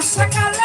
বর্ষাকাল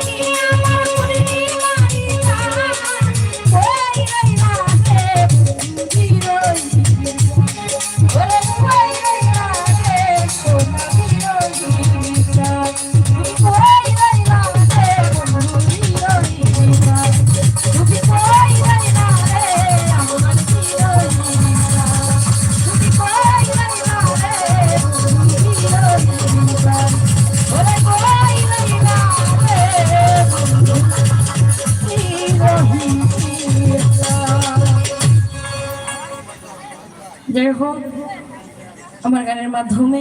Thank you. আমার গানের মাধ্যমে।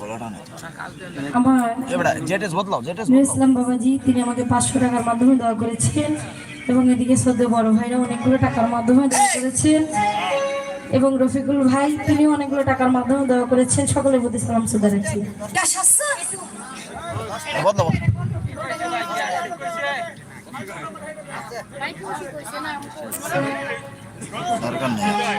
গলাটা নেই আমার এবারে জেটেস বদলাও জেটেস নুর ইসলাম বাবাজি তিনি আমাকে পাঁচশো টাকার মাধ্যমে দেওয়া করেছেন এবং এদিকে সদ্য বড় ভাইরা অনেকগুলো টাকার মাধ্যমে করেছেন এবং রফিকুল ভাই তিনি অনেকগুলো টাকার মাধ্যমে দেওয়া করেছেন। সকলের প্রতি সালাম সুদা রাখছি। দরকার নেই